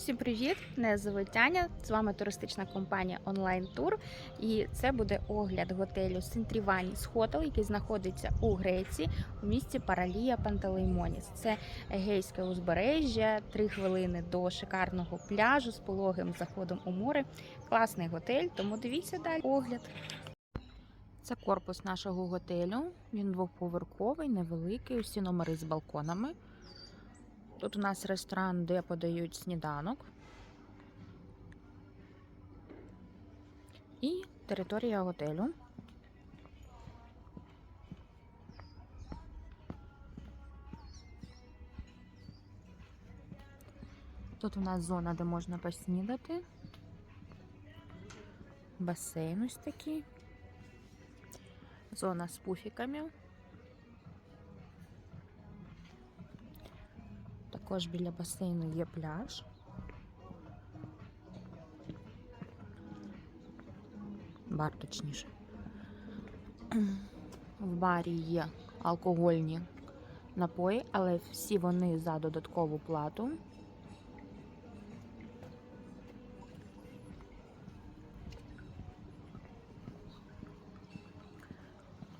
Всім привіт! Мене звуть Таня. З вами туристична компанія Онлайн Тур. І це буде огляд готелю Сентріваніс Хотел, який знаходиться у Греції у місті Паралія Пантелеймоніс. Це Егейське узбережжя, три хвилини до шикарного пляжу з пологим заходом у море. Класний готель, тому дивіться далі огляд. Це корпус нашого готелю. Він двоповерховий, невеликий, усі номери з балконами. Тут у нас ресторан, де подають сніданок. І територія готелю. Тут у нас зона, де можна поснідати. Басейн ось такий. Зона з пуфіками. Також біля басейну є пляж. Бар точніше. В барі є алкогольні напої, але всі вони за додаткову плату.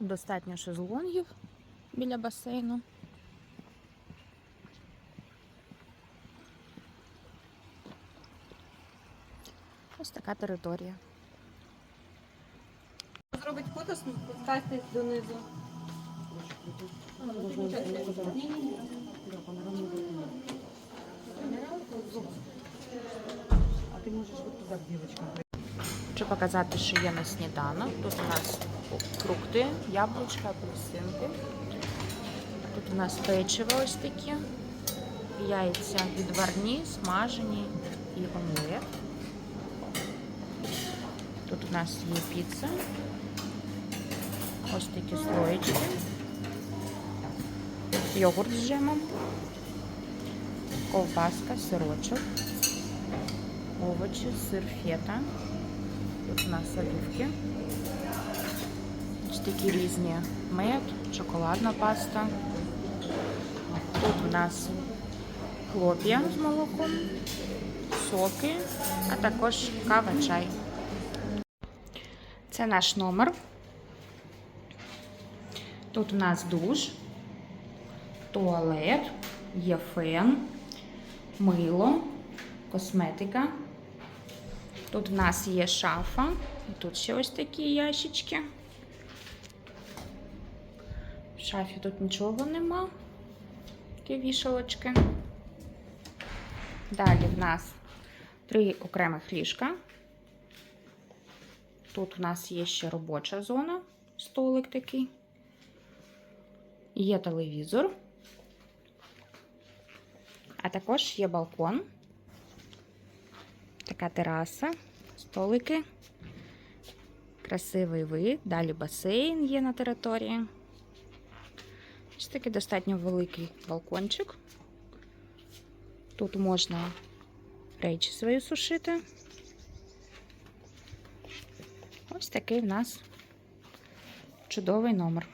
Достатньо шезлонгів біля басейну. Ось така територія. Зробить фото, спускайтесь донизу. А ты можешь вот туда, девочка. Хочу показати, що є на сніданок. Тут у нас фрукти, яблучка, апельсинки. Тут у нас печиво ось такі, яйця відварні, смажені і омлет. Тут у нас є піца. Ось такі слоєчки. Йогурт з джемом. Ковбаска, сирочок, овочі, сир фета. Тут у нас оливки. Ось такі різні мед, шоколадна паста. Тут у нас хлоп'я з молоком, соки, а також кава, чай. Це наш номер. Тут у нас душ, туалет, є фен, мило, косметика. Тут в нас є шафа, і тут ще ось такі ящички. В шафі тут нічого нема. Такі вішалочки. Далі в нас три окремих ліжка. Тут у нас є ще робоча зона, столик такий. Є телевізор. А також є балкон. Така тераса, столики, красивий вид, далі басейн є на території. Ось такий достатньо великий балкончик. Тут можна речі свої сушити. Такий в нас чудовий номер.